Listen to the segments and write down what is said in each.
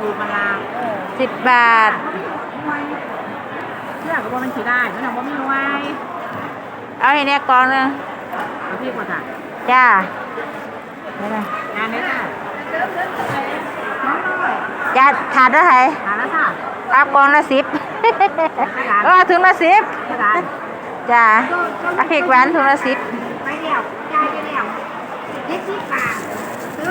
ถูกมาลาสิบบาทเชื่อกับว่ามันขี่ได้ไม่ทำว่าไม่ไหวเอาให้เนี่ยกองนึงเอาพี่กว่าจ้ะจ้าได้ไหมงานนี้จ้ะจ้าถาดเท่าไหร่ทานแล้วค่ะเอากองละสิบเออถุงละสิบกระดานจ้าเอาพริกหวานถุงละสิบไปเดี่ยวใจไปเดี่ยวเล็กที่ปากซื้อ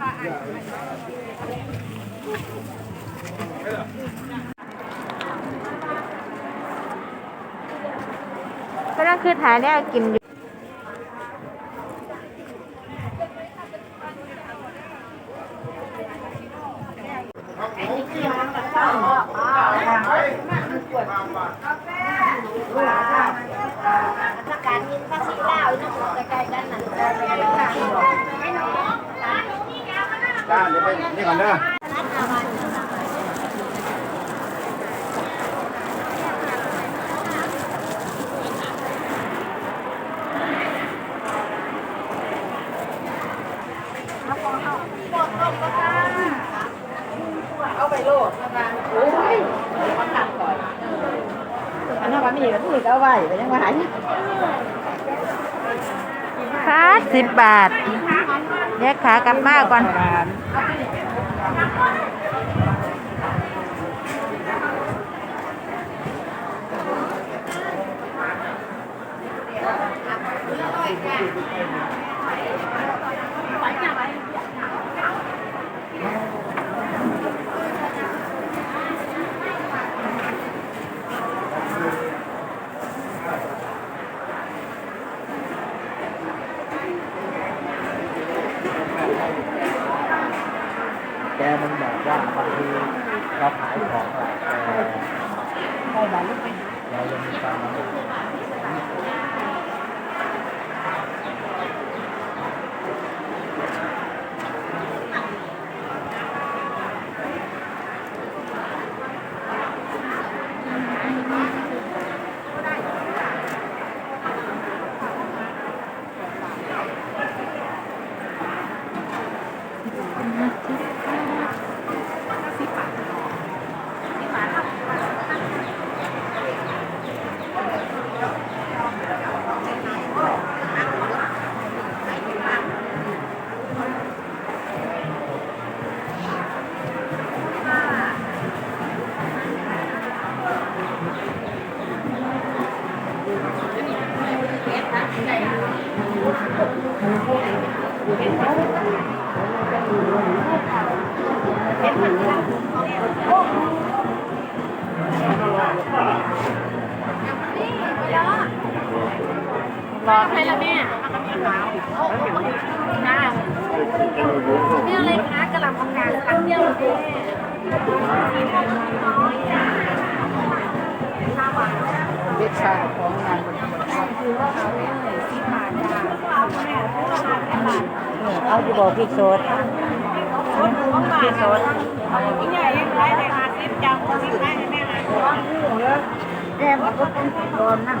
ก็ต้องคือหาเนี่ยกินอยู่จ้า เดี๋ยวไปนี่ก่อนเด้ออันนั้นว่ามีก็ถือเอาไว้ไปยังไง คะสิบบาท แยกขากลับมาก่อน มันบอกว่าบางทีเราขายของแต่เรายังมีความ อให้ละแม่น้านี่อะไรคะกระหล่ำทำงานครั้งเดียวเลยเด็กชายของงานเอาอยู่บ่พริกสดพริกสดใหญ่ยังไรเลยค่ะซิปจังซิปได้ไหมแม่คะแมันก็ต้องโดนนั่ง